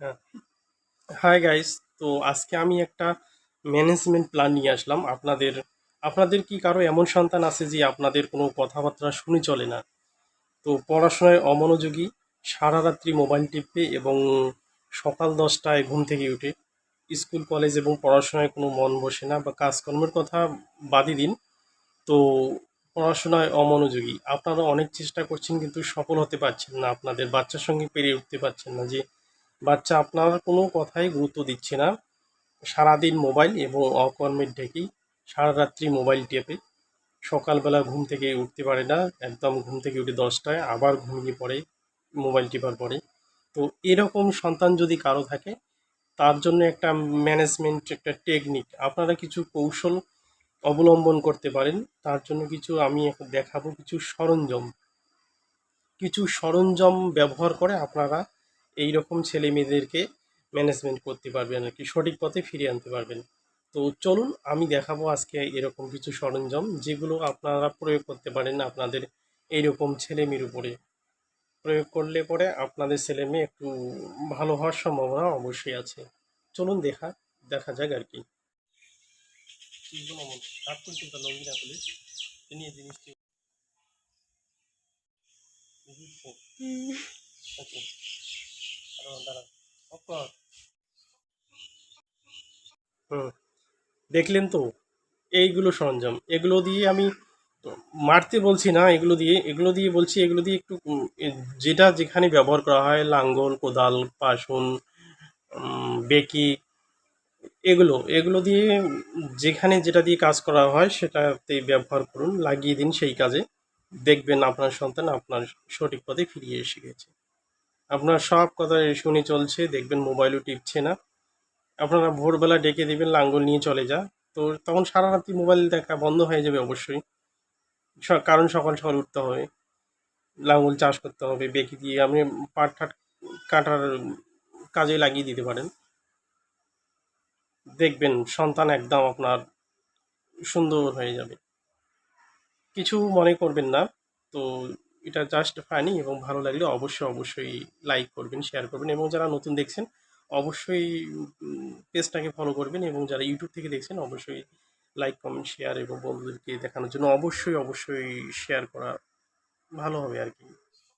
হ্যাঁ। Hi guys তো আজকে আমি একটা ম্যানেজমেন্ট প্ল্যান নিয়ে আসলাম। আপনাদের আপনাদের কি কারও এমন সন্তান আছে যে আপনাদের কোনো কথাবার্তা শুনে চলে না? তো পড়াশোনায় অমনোযোগী, সারা রাত্রি মোবাইল টিপে এবং সকাল দশটায় ঘুম থেকে উঠে স্কুল, কলেজ এবং পড়াশোনায় কোনো মন বসে না বা কাজকর্মের কথা বাদই দিন। তো পড়াশোনায় অমনোযোগী। আপনারা অনেক চেষ্টা করছেন কিন্তু সফল হতে পারছেন না। আপনাদের বাচ্চার সঙ্গে পেরে উঠতে পারছেন না যে বাচ্চা, আপনার কোনো কথাই গুরুত্ব দিচ্ছে না। সারাদিন মোবাইল এবং অকর্মের ঢেকেই সারা রাত্রি মোবাইল টেপে। সকালবেলা ঘুম থেকে উঠতে পারে না, একদম ঘুম থেকে উঠে দশটায় আবার ঘুমিয়ে পড়ে, মোবাইল টিপার পরে। তো এরকম সন্তান যদি কারও থাকে, তার জন্য একটা ম্যানেজমেন্ট একটা টেকনিক আপনারা কিছু কৌশল অবলম্বন করতে পারেন। তার জন্য কিছু আমি দেখাবো, কিছু সরঞ্জাম। কিছু সরঞ্জাম ব্যবহার করে আপনারা এই রকম ছেলে মেয়েদেরকে ম্যানেজমেন্ট করতে পারবেন আর কি, সঠিক পথে ফিরিয়ে আনতে পারবেন। তো চলুন, আমি দেখাবো আজকে এরকম কিছু সরঞ্জাম যেগুলো আপনারা প্রয়োগ করতে পারেন আপনাদের এইরকম ছেলে মেয়ের উপরে। প্রয়োগ করলে পরে আপনাদের ছেলে মেয়ে একটু ভালো হওয়ার সম্ভাবনা অবশ্যই আছে। চলুন দেখা দেখা যাক আর কি। জিনিসটি হুম দেখলেন তো এইগুলো সরঞ্জাম এগুলো দিয়ে আমি মারতে বলছি না এগুলো দিয়ে এগুলো দিয়ে বলছি এগুলো দিয়ে একটু যেটা যেখানে ব্যবহার করা হয় লাঙ্গল কোদাল উম, বেকি এগুলো এগুলো দিয়ে যেখানে যেটা দিয়ে কাজ করা হয় সেটাতে ব্যবহার করুন লাগিয়ে দিন সেই কাজে। দেখবেন আপনার সন্তান আপনার সঠিক পথে ফিরিয়ে এসে গেছে। আপনার সব কথা শুনে চলছে, দেখবেন মোবাইলও টিপছে না। আপনারা ভোরবেলা ডেকে দিবেন, লাঙ্গল নিয়ে চলে যা। তো তখন সারা রাত্রি মোবাইল দেখা বন্ধ হয়ে যাবে অবশ্যই। কারণ সকাল সকাল উঠতে হবে। লাঙ্গল চাষ করতে হবে, বেঁকে দিয়ে আপনি পাট ঠাট কাটার কাজে লাগিয়ে দিতে পারেন। দেখবেন সন্তান একদম আপনার সুন্দর হয়ে যাবে। কিছু মনে করবেন না। তো এটা জাস্ট ফানি এবং ভালো লাগলে অবশ্যই অবশ্যই লাইক করবেন শেয়ার করবেন এবং যারা নতুন দেখছেন, অবশ্যই পেজটাকে ফলো করবেন এবং যারা ইউটিউব থেকে দেখছেন, অবশ্যই লাইক কমেন্ট শেয়ার এবং বন্ধুদেরকে দেখানোর জন্য অবশ্যই অবশ্যই শেয়ার করা ভালো হবে আর কি।